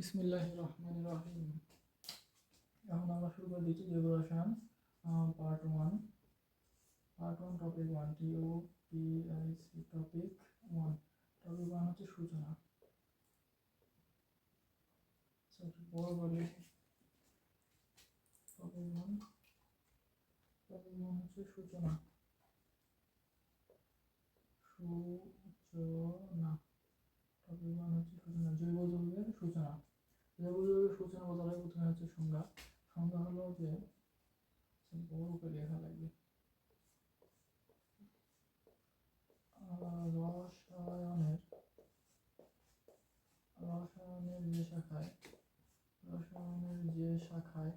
বিসমিল্লাহ রহমান রহিম। এখন আমরা শুরু করে দিচ্ছি জৈব রসায়ন part one part one topic one T O P I C topic one topic one হচ্ছে সূচনা। বড় বলি টপিক ওয়ান টপিক ওয়ান হচ্ছে সূচনা। সূচনা। টপিক ওয়ান হচ্ছে সূচনা। জৈব যৌগের সূচনা। জৈব সূচনা বলা প্রথমে হচ্ছে সংজ্ঞা। সংজ্ঞা হলো যে বড় করে লেখা লাগবে। রসায়নের রসায়নের যে শাখায়, রসায়নের যে শাখায়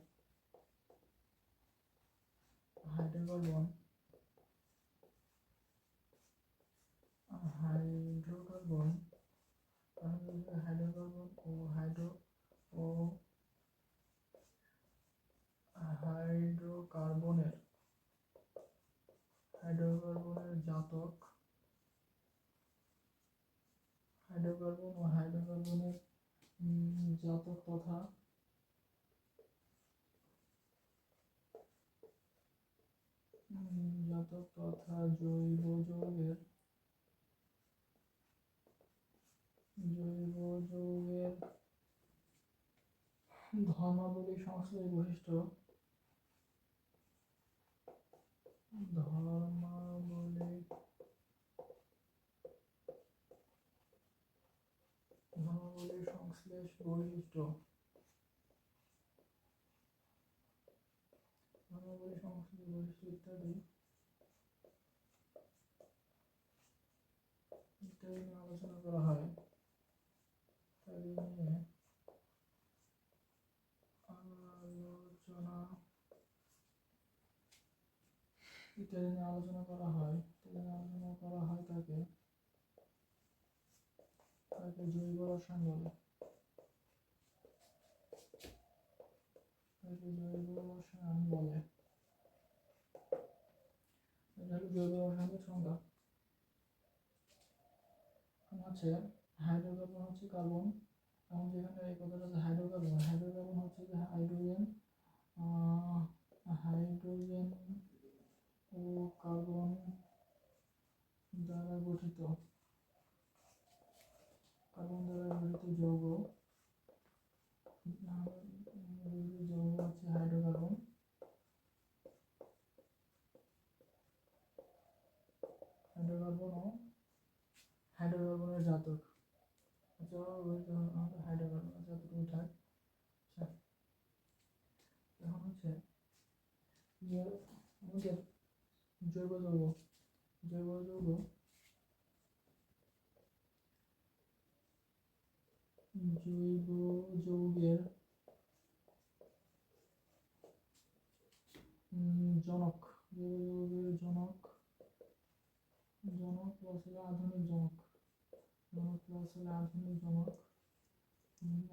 হাইড্রোকার্বন হাইড্রোকার্বন হাইড্রোকার্বন ও হাইড্রো ও হাইড্রোকার্বনের হাইড্রোকার্বনের জাতক, হাইড্রোকার্বন ও হাইড্রোকার্বনের জাতক তথা জাতক তথা জৈব যৌগের জৈব যৌগের ধর্মাবলী সংশ্লেষ বৈশিষ্ট্য। ধর্মাবলী। ধর্মাবলী সংশ্লেষ বৈশিষ্ট্য। ধর্মাবলী সংশ্লেষ বৈশিষ্ট্য ইত্যাদি। ইত্যাদি আলোচনা করা হয় ইত্যাদি নিয়ে আলোচনা নিয়ে আলোচনা করা হয় নিয়ে আলোচনা করা হয় তাকে। তাকে জৈব রসায়ন বলে। তাকে জৈব রসায়ন বলে। এটা জৈব রসায়নের সংজ্ঞা। হচ্ছে হাইড্রোকার্বন হচ্ছে কার্বন। এখন যেখানে এই কথাটা হচ্ছে হাইড্রোকার্বন। হাইড্রোকার্বন হচ্ছে হাইড্রোজেন হাইড্রোজেন ও কার্বন দ্বারা গঠিত। কার্বন দ্বারা গঠিত যৌগ। যৌগ হচ্ছে হাইড্রোকার্বন। হাইড্রোকার্বন ও হাইড্রোকার্বনের জাতক। আচ্ছা হাইড্রোকার্বন জাতক থাক আচ্ছা এখন হচ্ছে যে জৈব যৌগ জৈব যৌগ জৈব যৌগের জনক জৈব যৌগের জনক জনক প্লাস আধুনিক জনক। জনক প্লাস আধুনিক জনক।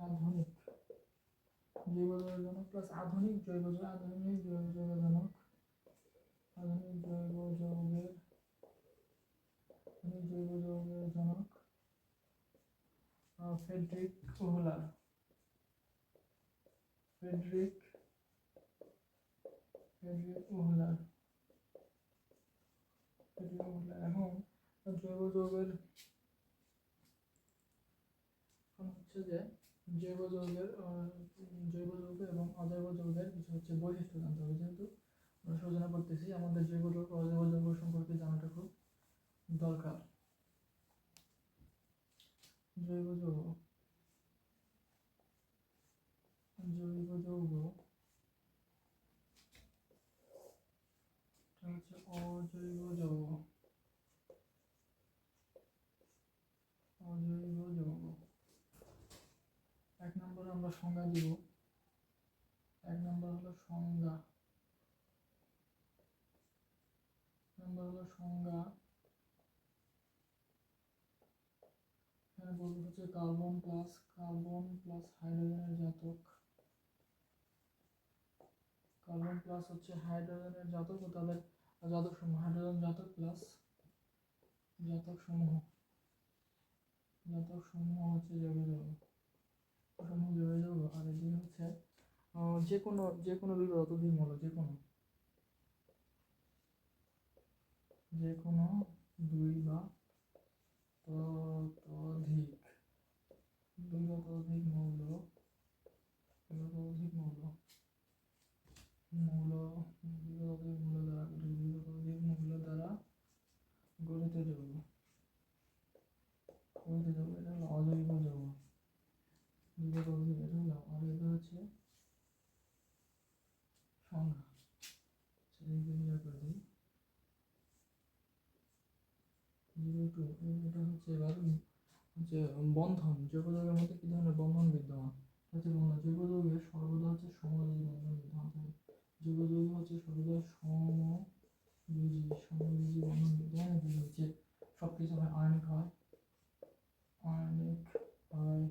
আধুনিক। জৈব যৌগের জনক প্লাস আধুনিক জৈব আধুনিক জৈব জনক। জৈব যৌগের জৈব যৌগের এখন জৈব যৌগের হচ্ছে যে জৈব যৌগের জৈব যৌগ এবং অজৈব যৌগের কিছু হচ্ছে বৈশিষ্ট্য জানতে হবে যেহেতু সূচনা করতেছি। আমাদের জৈব যৌগ অজৈব সম্পর্কে জানাটা খুব দরকার। জৈব যৌগ জৈব যৌগ হচ্ছে অজৈব যৌগ অজৈব যৌগ এক নম্বরে আমরা সংজ্ঞা দিব। এক নম্বর হলো সংজ্ঞা। হলো সংজ্ঞা। এখানে বলব হচ্ছে কার্বন প্লাস কার্বন প্লাস হাইড্রোজেনের জাতক। কার্বন প্লাস হচ্ছে হাইড্রোজেনের জাতক, ও তাদের জাতক সমূহ হাইড্রোজেন জাতক প্লাস জাতক সমূহ। জাতক সমূহ হচ্ছে জৈব যৌগ সমূহ জৈব যে কোনো যে কোনো দুই বা ততোধিক যে কোনো। যে কোনো দুই বা ততোধিক দুই বা ততোধিক মৌল দুই বা ততোধিক মৌল মৌল দুই বা ততোধিক মৌল দ্বারা দুই বা ততোধিক মৌল দ্বারা গঠিত যৌগ গঠিত যৌগ এটা হলো অজৈব যৌগ দুই বা ততোধিক এটা হলো আর এটা হচ্ছে সংজ্ঞা সেটাকে ক্লিয়ার করে দিই জিরো টু এটা হচ্ছে এবার হচ্ছে বন্ধন জৈব যৌগের মধ্যে কি ধরনের বন্ধন বিদ্যমান হচ্ছে বন্ধন জৈব যৌগে সর্বদা হচ্ছে সমযোজী বন্ধন বিদ্যমান থাকে জৈব যৌগে হচ্ছে সর্বদা সমযোজী সমযোজী বন্ধন বিদ্যমান থাকে হচ্ছে সব কিছু হয় আয়নিক হয় আয়নিক হয়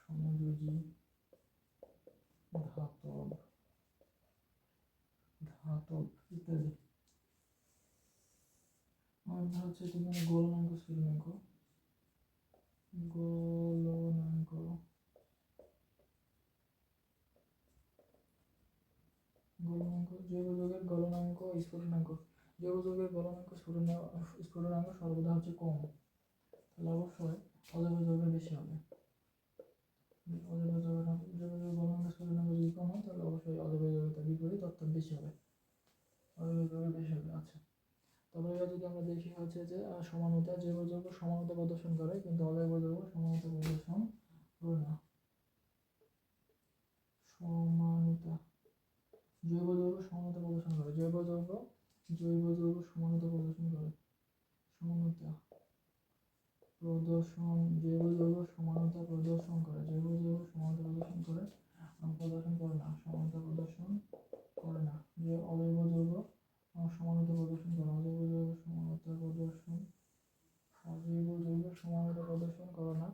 সমযোজী ধাতব ধাতব ইত্যাদি। আর হচ্ছে এখানে গোলনাঙ্ক স্ফুটনাঙ্ক গোলনাঙ্ক। গোলনাঙ্ক জৈব যৌগের গলনাঙ্ক, স্ফুটনাঙ্ক। জৈব যৌগের গলনাঙ্ক স্ফুটনাঙ্ক স্ফুটনাঙ্ক সর্বদা হচ্ছে কম। তাহলে অবশ্যই অজৈব যৌগের বেশি হবে। অজৈব যৌগের জৈব যৌগের গলনাঙ্ক, স্ফুটনাঙ্ক যদি কম হয়, তাহলে অবশ্যই অজৈব যৌগের বিপরীত অর্থাৎ বেশি হবে। অজৈব যৌগের বেশি হবে আচ্ছা। তারপরে এবার যদি আমরা দেখি হচ্ছে যে সমানতা জৈব যৌগ সমানতা প্রদর্শন করে, কিন্তু অজৈব যৌগ সমানতা প্রদর্শন করে না। সমানতা জৈব যৌগ সমানতা প্রদর্শন করে। জৈব যৌগ জৈব যৌগ সমানতা প্রদর্শন করে। সমানতা প্রদর্শন জৈব যৌগ সমানতা প্রদর্শন করে। জৈব যৌগ সমানতা প্রদর্শন করে প্রদর্শন করে না, সমানতা প্রদর্শন করে না। যে অজৈব যৌগ সমানতা প্রদর্শন করে অজৈব যৌগ সমানতা প্রদর্শন অজৈব যৌগ সমানতা প্রদর্শন করে না।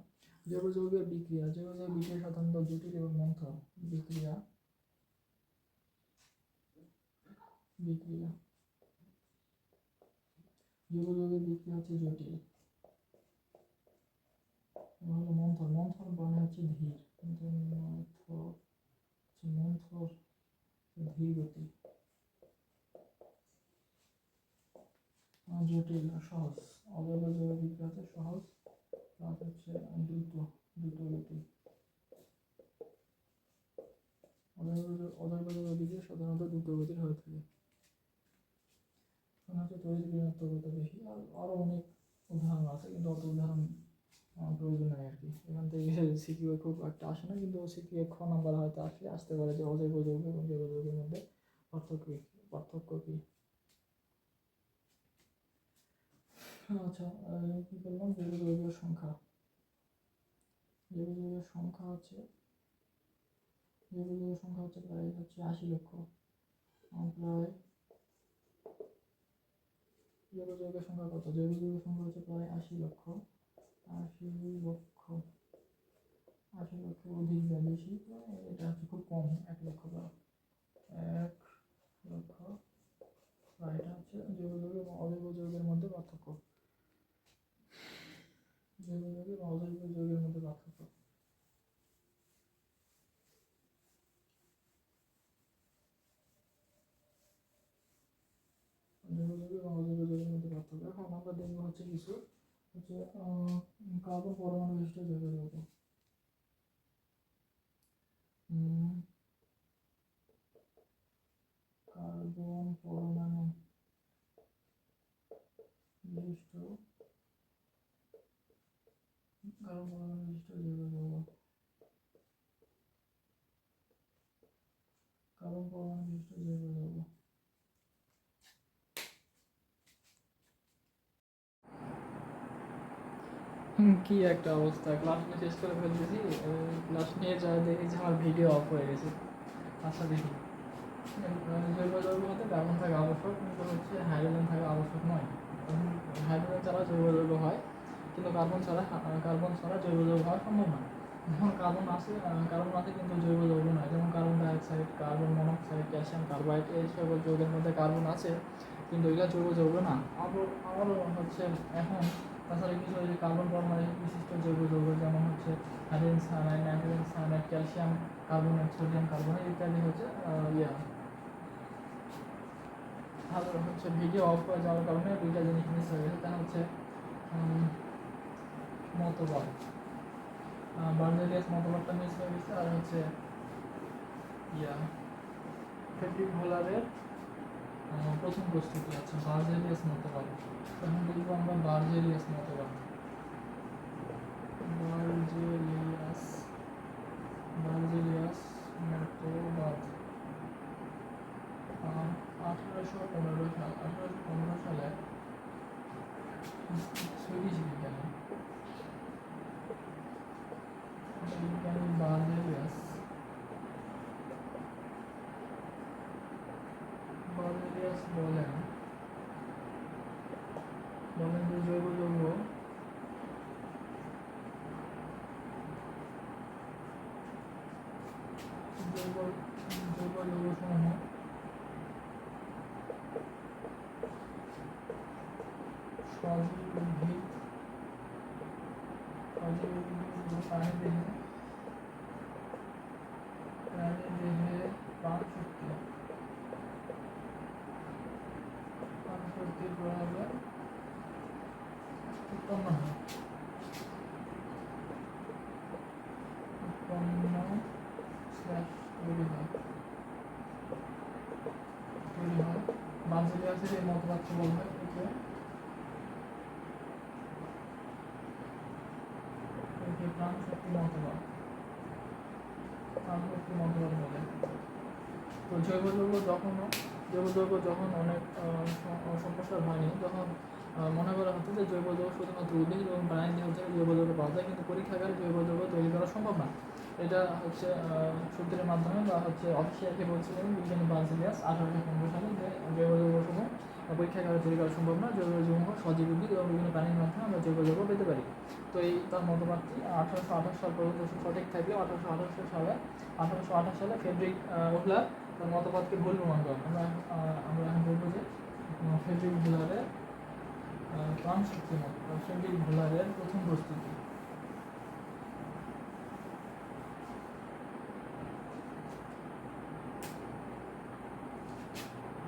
জৈব যৌগের বিক্রিয়া জৈব যৌগের বিক্রিয়া সাধারণত জটিল এবং মন্থর বিক্রিয়া। বিক্রিয়া। জৈব যৌগের বিক্রিয়া হচ্ছে জটিল। হলো মন্থর মন্থর মানে হচ্ছে ধীর। মন্থর মন্থর ধীর গতি আহ, জটিল সহজ অজৈব যৌগের বিক্রিয়া হচ্ছে সহজ হচ্ছে দ্রুত দ্রুত গতি অজৈব যৌ- অজৈব যৌগের বিক্রিয়া সাধারণত দ্রুত গতির হয়ে থাকে হচ্ছে তড়িৎ ঋণাত্মকতা বেশি আর আরও অনেক উদাহরণ আছে কিন্তু অত উদাহরণ প্রয়োজন নেই আর কি। এখান থেকে সিকিউ খুব একটা আসে না, কিন্তু সিকিউ খ নাম্বার হয়তো আসলে আসতে পারে যে অজৈব যৌগ এবং জৈব যৌগের মধ্যে পার্থক্য পার্থক্য কি? আচ্ছা কি করলাম? জৈব যৌগের সংখ্যা। জৈব যৌগের সংখ্যা হচ্ছে জৈব সংখ্যা হচ্ছে প্রায় হচ্ছে আশি লক্ষ। প্রায় জৈব সংখ্যা কত? জৈব যৌগের সংখ্যা হচ্ছে প্রায় আশি লক্ষ। আশি লক্ষ আশি লক্ষ অধিক বা বেশি এটা হচ্ছে খুব কম, এক লক্ষ বা এক লক্ষ। বা এটা হচ্ছে জৈব যৌগ এবং অজৈব যৌগের মধ্যে পার্থক্য। জৈব যৌগ এবং অজৈব যৌগের মধ্যে পার্থক্য। জৈব যৌগ এবং অজৈব যৌগের মধ্যে পার্থক্য। এখন আমরা দেখব হচ্ছে কিছু। হচ্ছে কার্বন পরমাণু বিশিষ্ট জৈব যৌগ কার্বন পরমাণু বিশিষ্ট কার্বন পরমাণু বিশিষ্ট জৈব যৌগ কার্বন পরমাণু বিশিষ্ট হুম, কি একটা অবস্থা? ক্লাস নিয়ে শেষ করে ফেলতেছি ক্লাস নিয়ে যা দেখি যে আমার ভিডিও অফ হয়ে গেছে। আচ্ছা দেখি। জৈব হতে কার্বন থাকা আবশ্যক। কিন্তু হচ্ছে হাইড্রোজেন থাকা আবশ্যক নয়। হাইড্রোজেন ছাড়া জৈব যৌগ হয়, কিন্তু কার্বন ছাড়া কার্বন ছাড়া জৈব যৌগ হওয়া সম্ভব নয়। যেমন কার্বন আছে কার্বন আছে কিন্তু জৈব যৌগ নয়। যেমন carbon dioxide carbon monoxide calcium carbide এই সকল যৌগের মধ্যে কার্বন আছে। কিন্তু এগুলো জৈব যৌগ না। আরও আরও হচ্ছে এখন তাছাড়া কিছু যে কার্বন পরমাণু বিশিষ্ট জৈব যৌগ যেমন হচ্ছে hydrogen cyanide nitrogen cyanide calcium carbonate sodium carbonate ইত্যাদি হচ্ছে ইয়া। হচ্ছে ভিডিও অফ করে যাওয়ার কারণে দুইটা জিনিস মিস হয়ে গেছে, তা হচ্ছে মতবাদ। বার্জেলিয়াস মতবাদটা মিস হয়ে গেছে, আর হচ্ছে, ইয়া ফেডরিক ভোলারের প্রথম প্রস্তুতি আছে বার্জেলিয়াস মতবাদ এখন বলব আমরা বার্জেলিয়াস মতবাদ বার্জেলিয়াস বার্জেলিয়াস মতবাদ আঠারোশো পনেরো সাল, আঠারোশো পনেরো সালে সুইডিশ বিজ্ঞানী বিজ্ঞানী বার্জেলিয়াস বার্জেলিয়াস বলেন বলেন যে জৈব যৌগ জৈব জৈব যৌগসমূহ সজীব উদ্ভিদ ও প্রাণী দেহে প্রাণী দেহে প্রাণ শক্তি প্রাণ শক্তির প্রভাবে উৎপন্ন হয় উৎপন্ন slash তৈরি হয় তৈরি হয় বার্জেলিয়াসের এই মতবাদকে বলা হয় একে একে প্রাণ শক্তি মতবাদ প্রাণ শক্তি মতবাদ বলে তো জৈব যৌগ যখন জৈব যৌগ যখন অনেক সম্প্রসার হয়নি, তখন মনে করা হতো যে জৈব যৌগ শুধুমাত্র উদ্ভিদ এবং প্রাণী দেহ থেকে জৈব যৌগ পাওয়া যায়, কিন্তু পরীক্ষাগারে জৈব যৌগ তৈরি করা সম্ভব না। এটা হচ্ছে সূত্রের মাধ্যমে বা হচ্ছে অফিসিয়ালকে বলছিলেন বিজ্ঞানী বার্জিলিয়াস আঠারোশো পনেরো সালে যে জৈব যৌগসমূহ পরীক্ষাগারে তৈরি করা সম্ভব না জৈব যৌগ সজীব উদ্ভিদ এবং বিভিন্ন প্রাণীর মাধ্যমে আমরা জৈব যৌগ পেতে পারি। তো এই তার মতবাদটি আঠারোশো আঠাশ সাল পর্যন্ত সঠিক থাকলেও আঠারোশো আঠাশো সালে আঠারোশো আঠাশ সালে ফেডরিক ওহলার তার মতবাদকে ভুল প্রমাণ করেন। আমরা আমরা এখন বলব যে আহ, ফেডরিক ভোলারের প্রাণ শক্তি মত বা ফেডরিক ভোলারের প্রথম প্রস্তুতি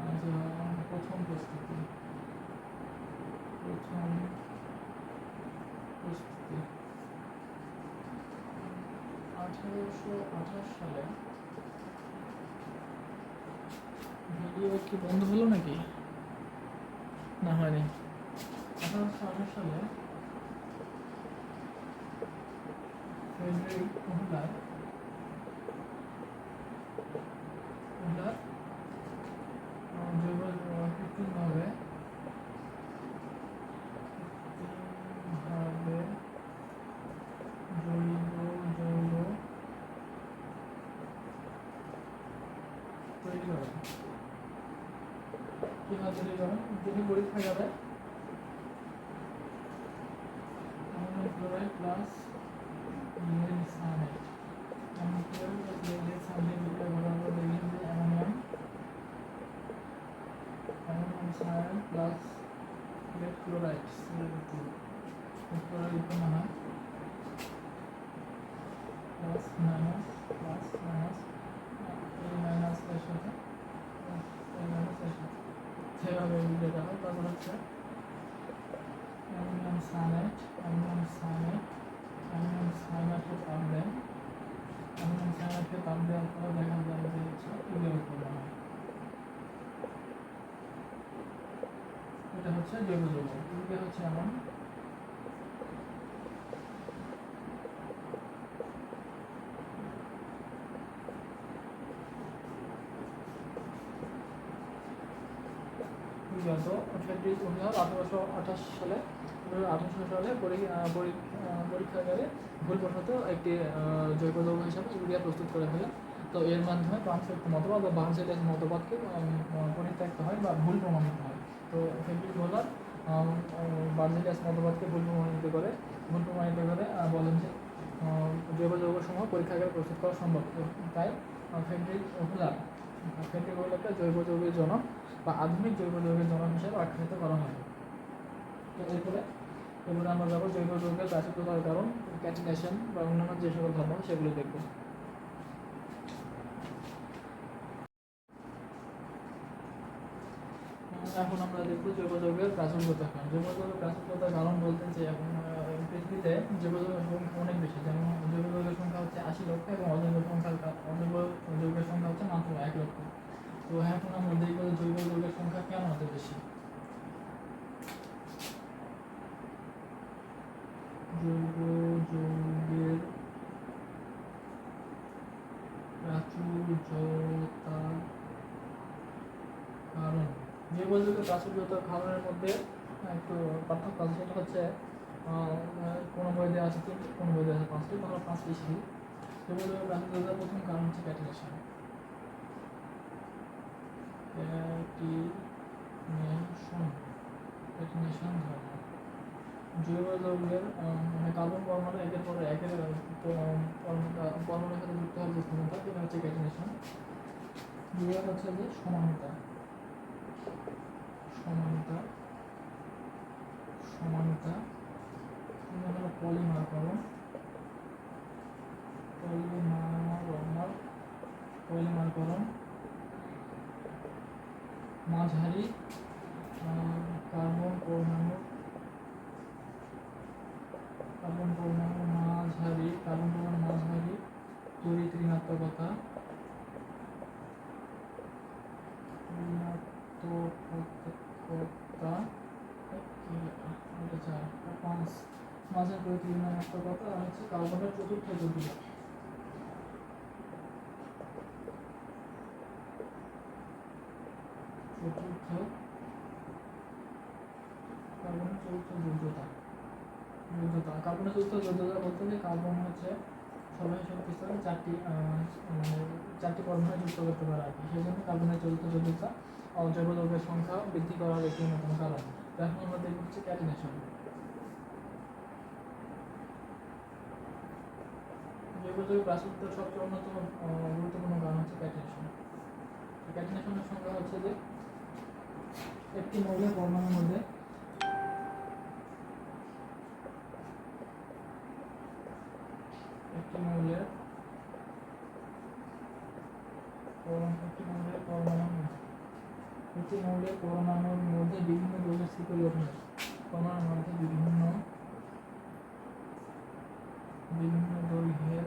আজ, আহ, প্রথম প্রস্তুতি প্রথম প্রস্তুতি আঠারোশো আঠাশ সালে ভিডিও কি বন্ধ হলো নাকি? না হয়নি। সালে ফেব্রুয়ারি মহিলার মহিলার জৈব কৃত্রিমভাবে কৃত্রিমভাবে জৈব যৌগ তৈরি করেন কীভাবে তৈরি করেন যদি পরীক্ষা যাবে ammonium chloride plus lead cyanide ammonium chloride plus lead cyanide বিক্রিয়া করার পর দেখবেন যে ammonium ammonium cyan plus lead chloride CO2 lead chloride উৎপন্ন হয় প্লাস মাইনাস প্লাস মাইনাস এই মাইনাসের সাথে এই মাইনাসের সাথে সেভাবে যেটা হয় তারপর দেন অ্যালুমিনিয়াম সায়ানাইডকে তাপ দেওয়ার পরে দেখা যায় যে হচ্ছে এটা হচ্ছে জৈব যৌগ ইউরিয়া হচ্ছে এমন দু হাজার আঠারোশো আঠাশ সালে, আঠারোশো সালে পরীক্ষাগারে ভুলবশত একটি জৈব যৌগ হিসাবে ইউরিয়া প্রস্তুত করা হলো। তো এর মাধ্যমে ট্রান্সফেক্ট মতবাদ বা বার্জেলিয়াস মতবাদকে পরিত্যক্ত হয় বা ভুল প্রমাণিত হয়। তো ফেব্রিক ভোলার বার্জেলিয়াস মতবাদকে ভুল প্রমাণিত করে, ভুল প্রমাণিত করে বলেন যে জৈব যৌগসমূহ পরীক্ষাগারে প্রস্তুত করা সম্ভব। তাই ফেব্রিক ভোলার ফেব্রিক ভোলারকে জৈব যৌগের জনক। বা আধুনিক জৈব যৌগের জনক হিসেবে আখ্যায়িত করা হয়। তো এরপরে এরপরে আমরা যাব জৈব যৌগের প্রাচুর্যতার কারণ ক্যাটিনেশন বা অন্যান্য যে সকল ধর্ম, সেগুলো দেখব। এখন আমরা দেখব জৈব যৌগের প্রাচুর্যতার কারণ। জৈব যৌগের প্রাচুর্যতার কারণ বলতে যে এখন পৃথিবীতে জৈব যৌগের সংখ্যা অনেক বেশি। যেমন জৈব যৌগের সংখ্যা হচ্ছে আশি লক্ষ এবং অজৈব সংখ্যা অজৈব যৌগের সংখ্যা হচ্ছে মাত্র এক লক্ষ। তো এখন আমরা দেখব যে জৈব যৌগের সংখ্যা কেন এত বেশি? জৈব যৌগের প্রাচুর্যতার কারণ। জৈব যৌগের প্রাচুর্যতার কারণের মধ্যে একটু পার্থক্য আছে, সেটা হচ্ছে কোনো বই দেওয়া আছে তিনটি, কোনো বই দেওয়া আছে পাঁচটি তোমরা পাঁচটি শিখি জৈব যৌগের প্রাচুর্যতার প্রথম কারণ হচ্ছে ক্যাটিনেশন ক্যাটিনেশন ক্যাটিনেশন ধর্ম জৈব যৌগের মানে কার্বন পরমাণু একের পর একের পরমাণু- সাথে যুক্ত হওয়ার যে ক্ষমতা সেটা হচ্ছে ক্যাটিনেশন দুই হচ্ছে যে সমানতা সমানতা সমানতা তিন হলো পলিমারকরণ পলিমারমার পলিমারকরণ মাঝারি কার্বন পরমাণু কার্বন পরমাণু মাঝারি, কার্বন পরমাণু মাঝারি, তড়িৎ ঋণাত্মকতা ঋণাত্মকতা পাঁচ। মাঝের তড়িৎ ঋণাত্মকতা হচ্ছে কার্বনের চতুর্থ যৌগিক। কার্বনের চতুর্থ যোগ্যতা যোগ্যতা কার্বনের চতুর্থ যোগ্যতা বলতে গেলে কার্বন হচ্ছে সবাই শক্তি স্তরে চারটি চারটি পরমাণু যুক্ত করতে পারে আর কি সেই জন্য কার্বনের চতুর্থ যোগ্যতা ও জৈব যৌগের সংখ্যা বৃদ্ধি করার একটি অন্যতম কারণ এখন আমরা দেখব হচ্ছে ক্যাটিনেশন জৈব যৌগের প্রাচুর্যের সবচেয়ে অন্যতম গুরুত্বপূর্ণ কারণ হচ্ছে ক্যাটিনেশন ক্যাটিনেশনের সংখ্যা হচ্ছে যে একটি মৌলের পরমাণুর মধ্যে একটি মৌলের একটি মৌলের একটি মৌলের পরমাণুর মধ্যে বিভিন্ন দৈর্ঘ্যের শিকল হয়। পরমাণুর মধ্যে বিভিন্ন বিভিন্ন দৈর্ঘ্যের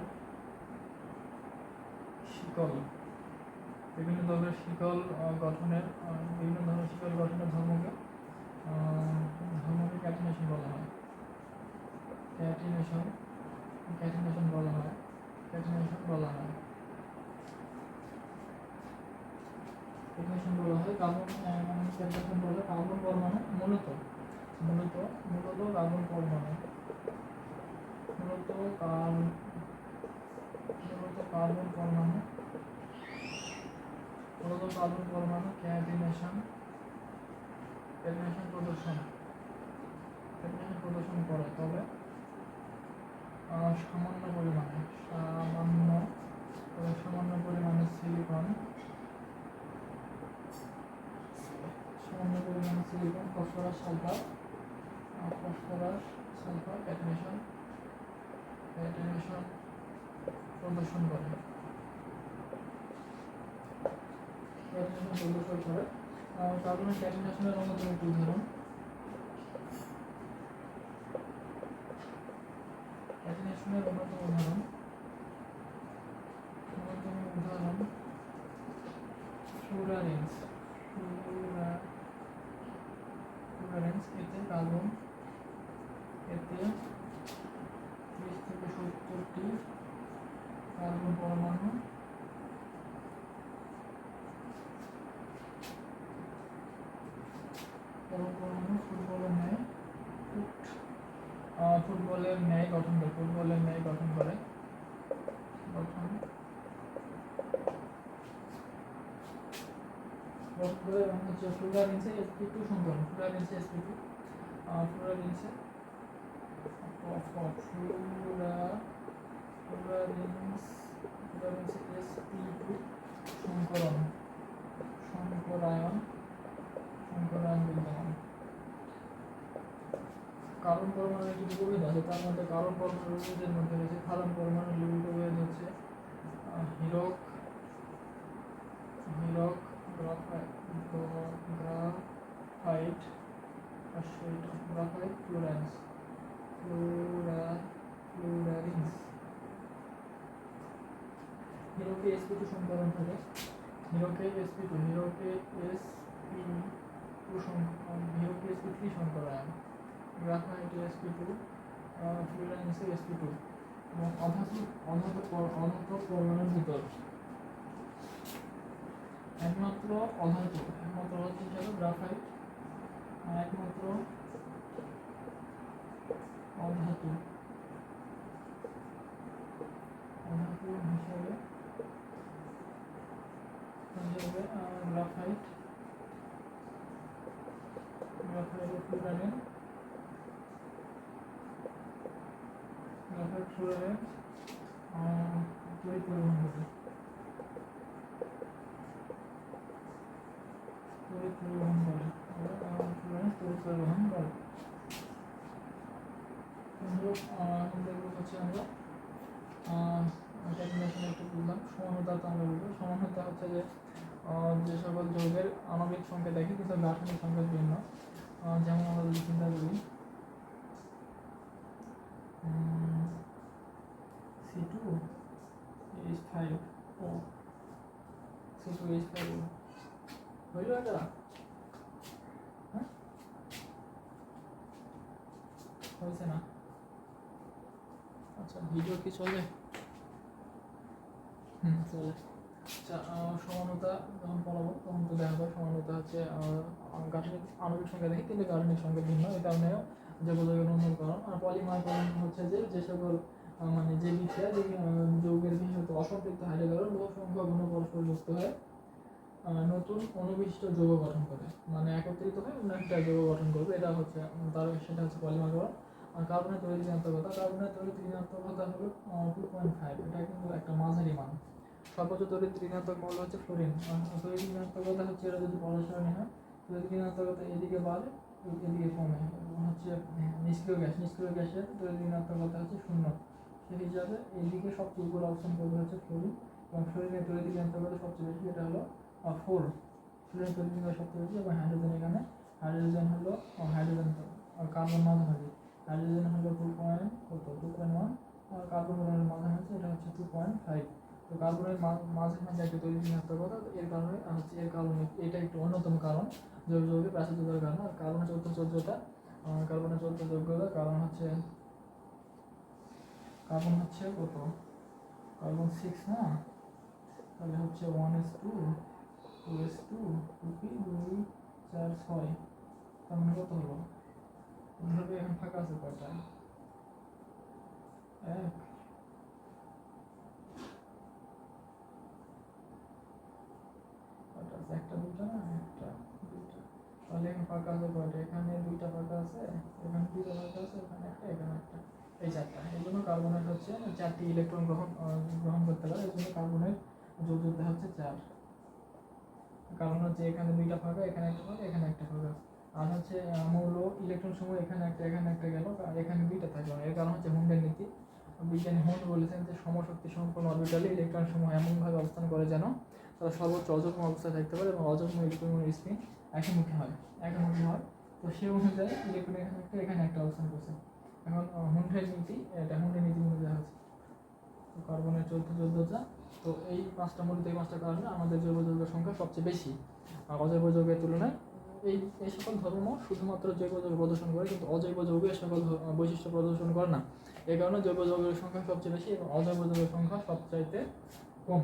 শিকল বিভিন্ন ধরনের শিকল গঠনের বিভিন্ন ধরনের শিকল, গঠনের ধর্মকে ধর্মকে ক্যাটিনেশন বলা হয়। ক্যাটিনেশন ক্যাটিনেশন বলা হয়। ক্যাটিনেশন বলা হয়। ক্যাটিনেশন বলা হয় কার্বন ক্যাটিনেশন বলে কার্বন পরমাণু মূলত। মূলত মূলত কার্বন পরমাণু। মূলত কার মূলত কার্বন পরমাণু মূলত কার্বন পরমাণু ক্যাটিনেশন ক্যাটিনেশন প্রদর্শন। ক্যাটিনেশন প্রদর্শন করে, তবে সামান্য পরিমাণে, সামান্য সামান্য পরিমাণে সিলিকন সামান্য পরিমাণে silicon phosphorus sulphur phosphorus sulphur catenation catenation প্রদর্শন করে। ক্যাটিনেশন প্রদর্শন করে আহ, কার্বনের অন্যতম উদাহরণ ক্যাটিনেশনের অন্যতম উদাহরণ অন্যতম উদাহরণ ফ্লুরারেন্স ফ্লুরারেন্স এতে কার্বন এতে ত্রিশ থেকে সত্তরটি কার্বন পরমাণু কার্বন পরমাণু ফুটবলের ন্যায় ফুট আহ, ফুটবলের ন্যায় গঠন করে ফুটবলের ন্যায় গঠন করে গঠন এবং হচ্ছে ফ্লোরারেন্সে এসপি টু সংকলন ফ্লোরারেন্সে এসপি টু ফ্লোরারেন্সে ফ্লোরা ফ্লোরারেন্স ফ্লোরারেন্সে এসপি টু সংকলন সংকরায়ন সংকরায়ন বিদ্যমান কার্বন পরমাণুর একটি উপভেদ আছে তার মধ্যে কার্বন পরমাণুর উপভেদের মধ্যে রয়েছে কার্বন পরমাণুর উপভেদ হচ্ছে হীরক হীরক গ্রাফাইট গ্রাফাইট আর সেইটা গ্রাফাইট ফ্লোরেন্স ফ্লোরা ফ্লোরারিন্স হিরোকে এসপি টু সংকরণ থাকে হিরোকে এসপি টু হিরোকে এস পি টু হিরোকে এসপি থ্রি সংকরণ গ্রাফাইট এসপি টু ফ্লোরেন্সে এসপি টু। এবং অধাতু অধাতু পরমাণুর ভিতর। একমাত্র অধাতু একমাত্র অধাতু হিসাবে গ্রাফাইট, আর একমাত্র অধাতু অধাতু হিসাবে হিসাবে গ্রাফাইট গ্রাফাইট ফ্লোরাইন গ্রাফাইট ফ্লোরাইন তড়িৎ পরিবহন ঘটে তড়িৎ পরিবহন করে ফ্লোরাইন তড়িৎ পরিবহন করে দেখব হচ্ছে আমরা একটু বুঝলাম সমানতা আমরা বুঝব সমানতা হচ্ছে যে যে সকল যৌগের আণবিক সংখ্যা দেখি কিন্তু গাঠনিক সংখ্যা ভিন্ন যেমন আমরা যদি চিন্তা করি C two H five O C two H five O হইল এটা হয়েছে না? আচ্ছা ভিডিও কি চলে হুম, চলে। আচ্ছা সমানতা, যখন পড়াবো তখন তো দেখা যায় সমানতা হচ্ছে গাঠনিক, আণবিক সংখ্যা দেখি কিন্তু গাঠনিক সংখ্যা ভিন্ন, এই কারণেও যোগাযোগের অন্যকরণ আর পলিমারকরণ হচ্ছে যে যে সকল মানে যে বিক্রিয়া যে যৌগের বিশেষত অসম্পৃক্ত হাইড্রোকার্বন বহু সংখ্যক ঘন পরস্পর যুক্ত হয়ে নতুন অনুবিষ্ট যৌগ গঠন করে মানে একত্রিত হয়ে অন্য একটা যৌগ গঠন করবে, এটা হচ্ছে, তার, সেটা হচ্ছে পলিমারকরণ আর কার্বনের তৈরি ঋণাত্মকতা কার্বনের তৈরি ঋণাত্মকতা হলো টু পয়েন্ট ফাইভ এটা কিন্তু একটা মাঝারি মান। সর্বোচ্চ তড়িৎ ঋণাত্মক মৌল হচ্ছে ফ্লোরিন তড়িৎ ঋণাত্মকতা হচ্ছে এটা যদি পরস্পরণী হয় তড়িৎ ঋণাত্মকতা এদিকে বাড়ে, এদিকে কমে হচ্ছে নিষ্ক্রিয় গ্যাস, নিষ্ক্রিয় গ্যাসের তড়িৎ ঋণাত্মকতা হচ্ছে শূন্য। সেই হিসাবে এইদিকে সবচেয়ে উপরে অপশন করবে হচ্ছে ফ্লোরিন এবং ফ্লোরিনের তড়িৎ ঋণাত্মকতা সবচেয়ে বেশি এটা হলো ফোর ফ্লোরিনের তড়িৎ ঋণাত্মকতা সবচেয়ে বেশি, এবং হাইড্রোজেন এখানে হাইড্রোজেন হলো হাইড্রোজেন কার্বন মাঝামাঝি হাইড্রোজেন হলো টু পয়েন্ট কত? টু পয়েন্ট ওয়ান আর কার্বনের হচ্ছে, এটা হচ্ছে টু পয়েন্ট ফাইভ তো কার্বনের মাঝে মাঝে একটা তৈরি ঋণাত্মকতা এর কারণে হচ্ছে এর কারণে এটা একটু অন্যতম কারণ, জৈব যৌগের প্রাচুর্যতার কারণ। আর কার্বনের চৌদ্দ চৌদ্দটা কার্বনের চৌদ্দ যোগ্যতা কারণ হচ্ছে কার্বন হচ্ছে কত? কার্বন সিক্স না? তাহলে হচ্ছে one S two two S two two P দুই, চার ছয়। তার মানে কত হলো? এখন ফাঁকা আছে কয়টা? এক। একটা, দুইটা না? একটা, দুইটা। তাহলে এখন ফাঁকা আছে কয়টা? এখানে দুইটা ফাঁকা আছে, এখানে দুইটা ফাঁকা আছে, এখানে একটা এখানে একটা। এই চারটা। এই জন্য কার্বনের হচ্ছে চারটি ইলেকট্রন গ্রহণ গ্রহণ করতে পারে। এই জন্য কার্বনের যোগ্যতা হচ্ছে চার। কারণ হচ্ছে এখানে দুইটা ফাঁকা, এখানে একটা ফাঁকা, এখানে একটা ফাঁকা। আর হচ্ছে মৌল ইলেকট্রন সময় এখানে একটা এখানে একটা গেল এখানে দুইটা থাকল। এর কারণ হচ্ছে হুন্ডের নীতি। বিজ্ঞানী হুন্ড বলেছেন যে, সমশক্তি সম্পন্ন অরবিটালে ইলেকট্রন সমূহ এমনভাবে অবস্থান করে যেন তারা সর্বোচ্চ অযত্ন অবস্থায় থাকতে পারে এবং অযত্ন ইলেকট্রনের স্পিন একমুখী হয় একমুখী হয়। তো সে অনুযায়ী ইলেকট্রন এখানে একটা এখানে একটা অবস্থান করছে। এখন হুন্ডের নীতি, এটা হুন্ডের নীতি অনুযায়ী তো কার্বনের চোদ্দ চোদ্দটা তো এই পাঁচটা মূলত এই পাঁচটা কারণে আমাদের জৈব যৌগের সংখ্যা সবচেয়ে বেশি। আর অজৈব যৌগের তুলনায় এই এই সকল ধর্ম শুধুমাত্র জৈব যৌগ প্রদর্শন করে, কিন্তু অজৈব যৌগ এই সকল বৈশিষ্ট্য প্রদর্শন করে না। এই কারণে জৈব যৌগের সংখ্যা সবচেয়ে বেশি এবং অজৈব যৌগের সংখ্যা সবচাইতে কম।